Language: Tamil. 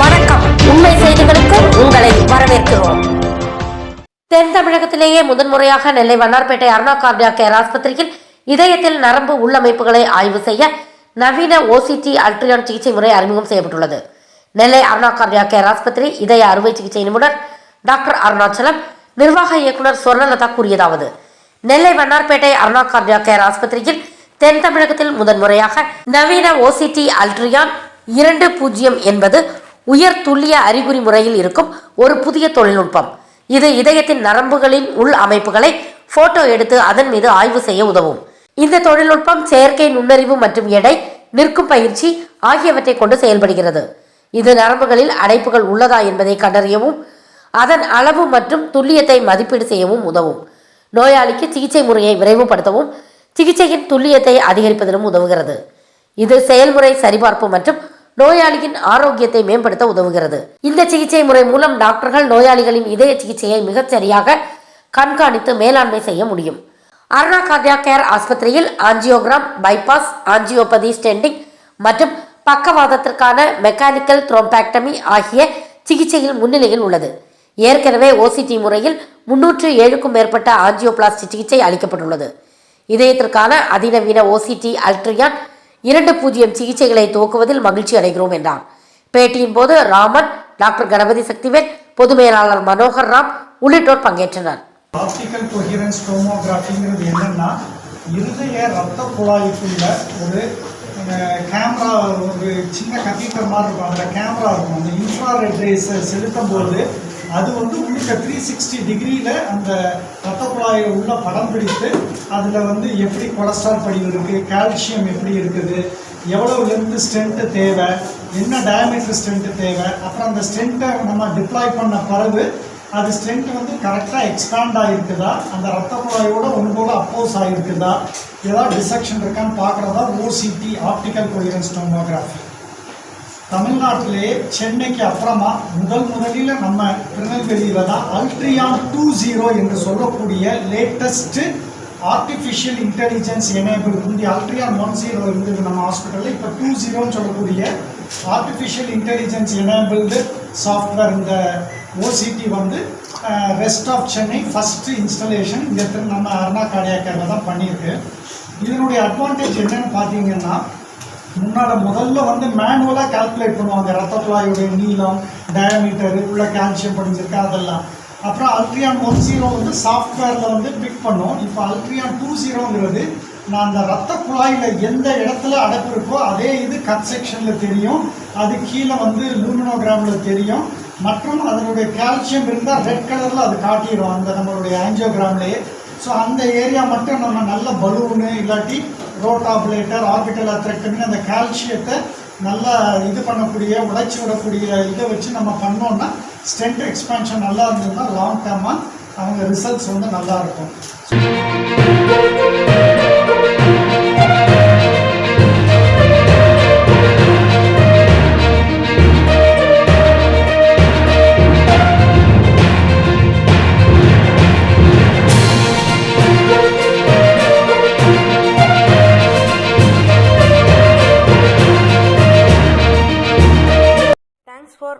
வணக்கம். உண்மை செய்திகளுக்கு உங்களை வரவேற்கிறோம். தென் தமிழகத்திலேயே முதன்முறையாக நெல்லை வண்ணார்பேட்டை அருணா கார்டியா கேர் ஆஸ்பத்திரியில் இதயத்தில் நரம்பு உள்ளமைப்புகளை ஆய்வு செய்ய நவீன ஓசிடி அல்ட்ரியான் சிகிச்சை முறை அறிமுகம் செய்யப்பட்டுள்ளது. நெல்லை அருணா கார்டியா கேர் ஆஸ்பத்திரி இதய அறுவை சிகிச்சை நிபுணர் டாக்டர் அருணாச்சலம் நிர்வாக இயக்குனர் சொர்ணலதா கூறியதாவது நெல்லை வண்ணார்பேட்டை அருணா கார்டியா கேர் ஆஸ்பத்திரியில் தென் தமிழகத்தில் முதன்முறையாக நவீன ஓசிடி அல்ட்ரியான் இரண்டு பூஜ்ஜியம் என்பது உயர் துல்லிய அறிகுறி முறையில் இருக்கும் ஒரு புதிய தொழில்நுட்பம். இது இதயத்தின் நரம்புகளின் உள் அமைப்புகளை போட்டோ எடுத்து அதன் மீது ஆய்வு செய்ய உதவும். இந்த தொழில்நுட்பம் செயற்கை நுண்ணறிவு மற்றும் எடை நிற்கும் பயிற்சி ஆகியவற்றை கொண்டு செயல்படுகிறது. இது நரம்புகளில் அடைப்புகள் உள்ளதா என்பதை கண்டறியவும் அதன் அளவு மற்றும் துல்லியத்தை மதிப்பீடு செய்யவும் உதவும். நோயாளிக்கு சிகிச்சை முறையை விரைவுபடுத்தவும் சிகிச்சையின் துல்லியத்தை அதிகரிப்பதிலும் உதவுகிறது. இது செயல்முறை சரிபார்ப்பு மற்றும் நோயாளியின் ஆரோக்கியத்தை மேம்படுத்த உதவுகிறது. இந்த சிகிச்சை முறை மூலம் டாக்டர்கள் நோயாளிகளின் இதய சிகிச்சையை மிகச்சரியாக கண்காணித்து மேலாண்மை செய்ய முடியும். அருணா கார்டியா கேர் ஆஸ்பத்திரியில் ஆஞ்சியோகிராம் பைபாஸ் ஆஞ்சியோபதி ஸ்டெண்டிங் மற்றும் பக்கவாதத்திற்கான மெக்கானிக்கல் த்ரோம்பாக்டமி ஆகிய சிகிச்சையில் முன்னிலையில் உள்ளது. ஏற்கனவே ஓசிடி முறையில் முன்னூற்று ஏழுக்கும் மேற்பட்ட ஆஞ்சியோபிளாஸ்டி சிகிச்சை அளிக்கப்பட்டுள்ளது. இதயத்திற்கான அதிநவீன ஓசிடி அல்ட்ரியான் இரண்டு பூஜ்ஜியம் சிகிச்சைகளை துவக்குவதில் மகிழ்ச்சி அடைகிறோம் என்றார். பேட்டியின் போது ராமன் டாக்டர் கணபதி சக்திவேல் பொது மேலாளர் மனோகர் ராம் உள்ளிட்டோர் பங்கேற்றனர். ஆப்டிக்கல் கொஹிரன்ஸ் டோமோகிராஃபிங்கிறது என்னன்னா இருதய ரத்த குழாய்க்குள்ள ஒரு கேமரா ஒரு சின்ன கம்ப்யூட்டர் மாதிரி இருக்கும். அதில் கேமரா இருக்கும். அந்த இன்ஃப்ராரெட் ரேஸை செலுத்தும் போது அது வந்து உள்ளுக்க த்ரீ சிக்ஸ்டி டிகிரியில் அந்த குழாயை உள்ள படம் பிடித்து அதில் வந்து எப்படி கொலஸ்ட்ரால் படிவு இருக்குது கால்சியம் எப்படி இருக்குது எவ்வளோ லென்த்து ஸ்ட்ரென்த்து தேவை என்ன டயமீட்டர் ஸ்ட்ரென்த்து தேவை அப்புறம் அந்த ஸ்ட்ரென்த்தை நம்ம டிப்ளாய் பண்ண பிறகு அது ஸ்ட்ரென்த் வந்து கரெக்டாக எக்ஸ்பேண்ட் ஆகிருக்குதா அந்த ரத்த குழாயோட ஒன்றோட அப்போஸ் ஆகிருக்குதா ஏதாவது டிசெக்ஷன் இருக்கான்னு பார்க்குறதா ஓசிடி ஆப்டிக்கல் கொயரன்ஸ் டோமோகிராஃபி தமிழ்நாட்டிலே சென்னைக்கு அப்புறமா முதல் முதலில் நம்ம திருநெல்வேலியில் தான் அல்ட்ரியான் டூ ஜீரோ என்று சொல்லக்கூடிய லேட்டஸ்ட் ஆர்டிஃபிஷியல் இன்டெலிஜென்ஸ் எனேபிள் முந்தி அல்ட்ரியான் ஒன் ஜீரோ இருந்தது நம்ம ஹாஸ்பிட்டலில் இப்போ டூ ஜீரோன்னு சொல்லக்கூடிய ஆர்டிஃபிஷியல் இன்டெலிஜென்ஸ் எனேபிள்டு சாஃப்ட்வேர் இந்த ஓசிடி வந்து rest of Chennai first installation இந்த இடத்துல நம்ம அருணா கார்டியாக்கரில் தான் பண்ணியிருக்கு. இதனுடைய அட்வான்டேஜ் என்னன்னு பார்த்தீங்கன்னா முன்னால் முதல்ல வந்து மேனுவலாக கால்குலேட் பண்ணுவாங்க. ரத்த குழாயுடைய நீளம் டயமீட்டர் உள்ள கால்சியம் படிஞ்சிருக்கு அதெல்லாம். அப்புறம் அல்ட்ரியான் ஒன் ஜீரோ வந்து சாஃப்ட்வேரில் வந்து பிக் பண்ணோம். இப்போ அல்ட்ரியான் டூ ஜீரோங்கிறது நான் அந்த ரத்த குழாயில் எந்த இடத்துல அடைப்பு இருக்கோ அதே இது கட் செக்ஷனில் தெரியும். அது கீழே வந்து லூமினோகிராமில் தெரியும். மற்றும் அதனுடைய கால்சியம் இருந்தால் ரெட் கலரில் அது காட்டிடும் அந்த நம்மளுடைய ஆஞ்சியோகிராம்லேயே ஸோ அந்த ஏரியா மட்டும் நம்ம நல்ல பலூனு இல்லாட்டி ரோட்டாப்லேட்டர் ஆர்பிட்டல் அத்ரெக்டமி அந்த கால்சியத்தை நல்லா இது பண்ணக்கூடிய உடைச்சி விடக்கூடிய இதை வச்சு நம்ம பண்ணோம்னா ஸ்டென்ட் எக்ஸ்பேன்ஷன் நல்லா இருந்ததுன்னா லாங் டேர்மாக அவங்க ரிசல்ட்ஸ் வந்து நல்லா இருக்கும்.